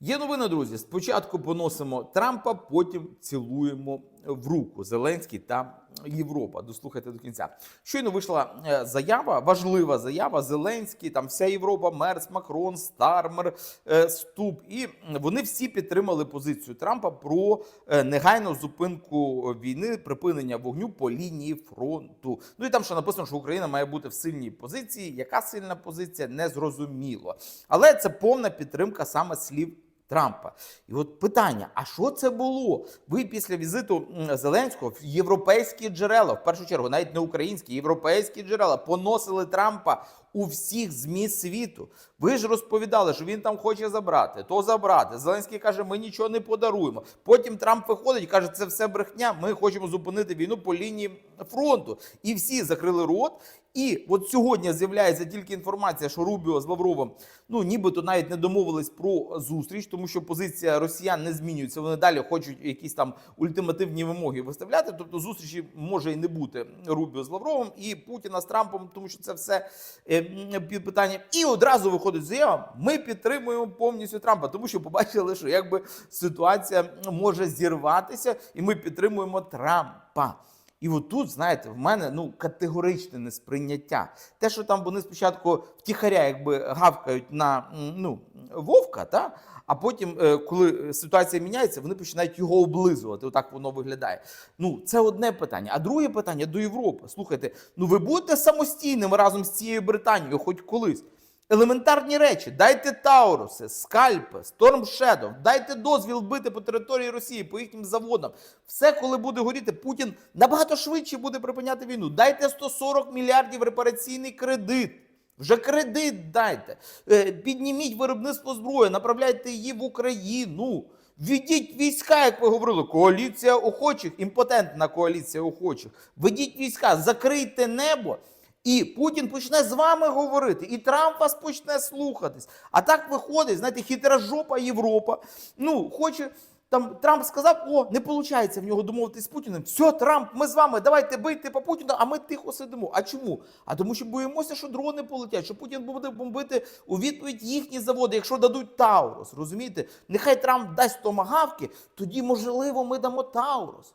Є новини, друзі. Спочатку поносимо Трампа, потім цілуємо в руку Зеленський та Європа. Дослухайте до кінця. Щойно вийшла е, заява, важлива заява. Зеленський, там вся Європа, Мерс, Макрон, Стармер, е, Ступ. І вони всі підтримали позицію Трампа про е, негайну зупинку війни, припинення вогню по лінії фронту. Ну і там ще написано, що Україна має бути в сильній позиції. Яка сильна позиція, не зрозуміло. Але це повна підтримка саме слів. Трампа. І от питання: а що це було? Ви після візиту Зеленського в європейські джерела, в першу чергу, навіть не українські, європейські джерела поносили Трампа у всіх ЗМІ світу. Ви ж розповідали, що він там хоче забрати, то забрати. Зеленський каже, ми нічого не подаруємо. Потім Трамп виходить і каже, це все брехня. Ми хочемо зупинити війну по лінії фронту. І всі закрили рот. І от сьогодні з'являється тільки інформація, що Рубіо з Лавровим ну нібито навіть не домовились про зустріч, тому що позиція росіян не змінюється. Вони далі хочуть якісь там ультимативні вимоги виставляти. Тобто зустрічі може і не бути Рубіо з Лавровим і Путіна з Трампом, тому що це все е, під питання. І одразу виходить заява. Ми підтримуємо повністю Трампа, тому що побачили, що якби ситуація може зірватися, і ми підтримуємо Трампа. І от тут, знаєте, в мене ну категоричне несприйняття. Те, що там вони спочатку втіхаря, якби гавкають на ну, вовка, та? а потім, е, коли ситуація міняється, вони починають його облизувати. Отак воно виглядає. Ну, це одне питання. А друге питання до Європи. Слухайте, ну ви будете самостійними разом з цією Британією, хоч колись. Елементарні речі, дайте Тауруси, скальпи, Storm Shadow, дайте дозвіл бити по території Росії, по їхнім заводам. Все, коли буде горіти, Путін набагато швидше буде припиняти війну. Дайте 140 мільярдів репараційний кредит. Вже кредит дайте. Е, Підніміть виробництво зброї, направляйте її в Україну. Введіть війська, як ви говорили, коаліція охочих, імпотентна коаліція охочих. Ведіть війська, закрийте небо. І Путін почне з вами говорити, і Трамп вас почне слухатись. А так виходить, знаєте, хитра жопа Європа. Ну, хоче там Трамп сказав: о, не виходить в нього домовитись з Путіним. Все, Трамп, ми з вами, давайте бийте по Путіну, а ми тихо сидимо. А чому? А тому, що боїмося, що дрони полетять, що Путін буде бомбити у відповідь їхні заводи, якщо дадуть Таурус. Розумієте? Нехай Трамп дасть томагавки, тоді можливо ми дамо Таурус.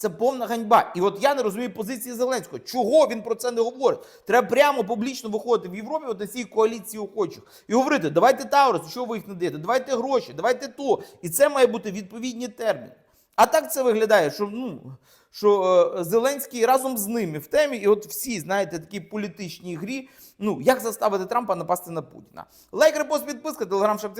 Це повна ганьба. І от я не розумію позиції Зеленського. Чого він про це не говорить? Треба прямо публічно виходити в Європі от на цій коаліції охочих і говорити: давайте Таурус, що ви їх не даєте, давайте гроші, давайте то. І це має бути відповідні терміни. А так це виглядає, що ну. Що е, Зеленський разом з ними в темі, і от всі, знаєте, такі політичні грі. Ну як заставити Трампа напасти на Путіна? Лайк, репост, підписка, телеграм, шапці.